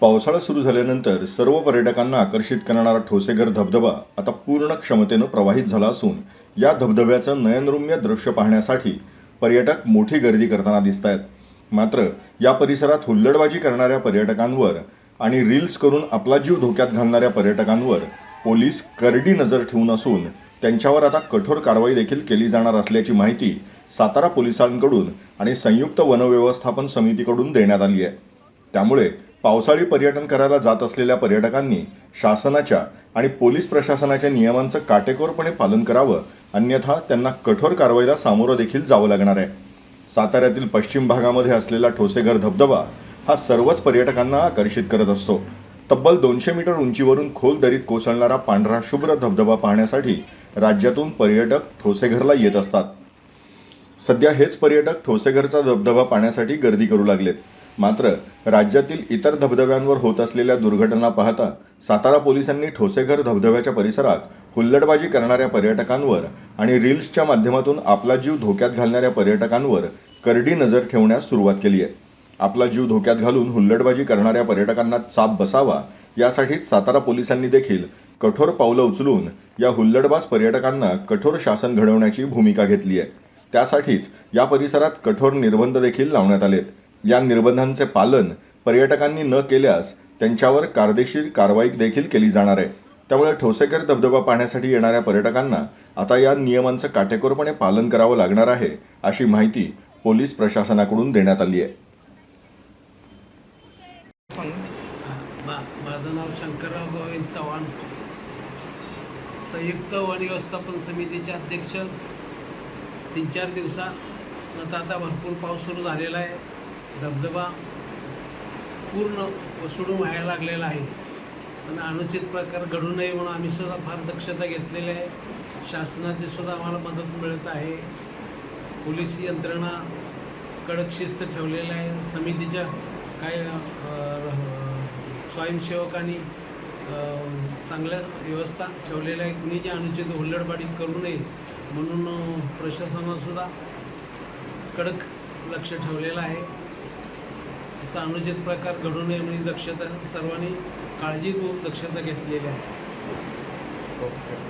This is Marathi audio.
पावसाळा सुरू झाल्यानंतर सर्व पर्यटकांना आकर्षित करणारा ठोसेघर धबधबा आता पूर्ण क्षमतेनं प्रवाहित झाला असून या धबधब्याचं नयनरम्य दृश्य पाहण्यासाठी पर्यटक मोठी गर्दी करताना दिसत आहेत मात्र या परिसरात हुल्लडबाजी करणाऱ्या पर्यटकांवर आणि रील्स करून आपला जीव धोक्यात घालणाऱ्या पर्यटकांवर पोलीस करडी नजर ठेवून असून त्यांच्यावर आता कठोर कारवाई देखील केली जाणार असल्याची माहिती सातारा पोलिसांकडून आणि संयुक्त वनव्यवस्थापन समितीकडून देण्यात आली आहे. त्यामुळे पावसाळी पर्यटन करायला जात असलेल्या पर्यटकांनी शासनाच्या आणि पोलीस प्रशासनाच्या नियमांचं काटेकोरपणे पालन करावं अन्यथा त्यांना कठोर कारवाईला सामोरं देखील जावं लागणार आहे. साताऱ्यातील पश्चिम भागामध्ये असलेला ठोसेघर धबधबा हा सर्वच पर्यटकांना आकर्षित करत असतो. तब्बल दोनशे मीटर उंचीवरून खोल दरीत कोसळणारा पांढरा शुभ्र धबधबा पाहण्यासाठी राज्यातून पर्यटक ठोसेघरला येत असतात. सध्या हेच पर्यटक ठोसेघरचा धबधबा पाहण्यासाठी गर्दी करू लागलेत. मात्र राज्यातील इतर धबधब्यांवर होत असलेल्या दुर्घटना पाहता सातारा पोलिसांनी ठोसेघर धबधब्याच्या परिसरात हुल्लडबाजी करणाऱ्या पर्यटकांवर आणि रील्सच्या माध्यमातून आपला जीव धोक्यात घालणाऱ्या पर्यटकांवर करडी नजर ठेवण्यास सुरुवात केली आहे. आपला जीव धोक्यात घालून हुल्लडबाजी करणाऱ्या पर्यटकांना चाप बसावा यासाठीच सातारा पोलिसांनी देखील कठोर पावलं उचलून या हुल्लडबाज पर्यटकांना कठोर शासन घडवण्याची भूमिका घेतली आहे. त्यासाठीच या परिसरात कठोर निर्बंध देखील लावण्यात आलेत. या निर्बंधांचे पालन पर्यटकांनी न केल्यास त्यांच्यावर कायदेशीर कारवाई देखील केली जाणार आहे. त्यामुळे ठोसेकर धबधबा पाहण्यासाठी येणाऱ्या पर्यटकांना आता या नियमांचं काटेकोरपणे पालन करावं लागणार आहे अशी माहिती पोलीस प्रशासनाकडून देण्यात आली आहे. माझं नाव शंकरराव गोविंद चव्हाण. संयुक्त वन व्यवस्थापन समितीचे अध्यक्ष. तीन चार दिवसात आता भरपूर पाऊस सुरू झालेला आहे. धबधबा पूर्ण वसुडून व्हायला लागलेला आहे. आणि अनुचित प्रकार घडू नये म्हणून आम्ही सुद्धा फार दक्षता घेतलेली आहे. शासनाची सुद्धा आम्हाला मदत मिळत आहे. पोलीस यंत्रणा कडक शिस्त ठेवलेल्या आहे. समितीच्या काही स्वयंसेवकांनी चांगल्या व्यवस्था ठेवलेल्या आहे कुणी जे अनुचित हुल्लडबाडी करू नये म्हणून प्रशासनासुद्धा कडक लक्ष ठेवलेलं आहे. अनुचित प्रकार घडू नये म्हणून दक्षता सर्वांनी काळजीपूर्वक दक्षता घेतलेली आहे. ओके.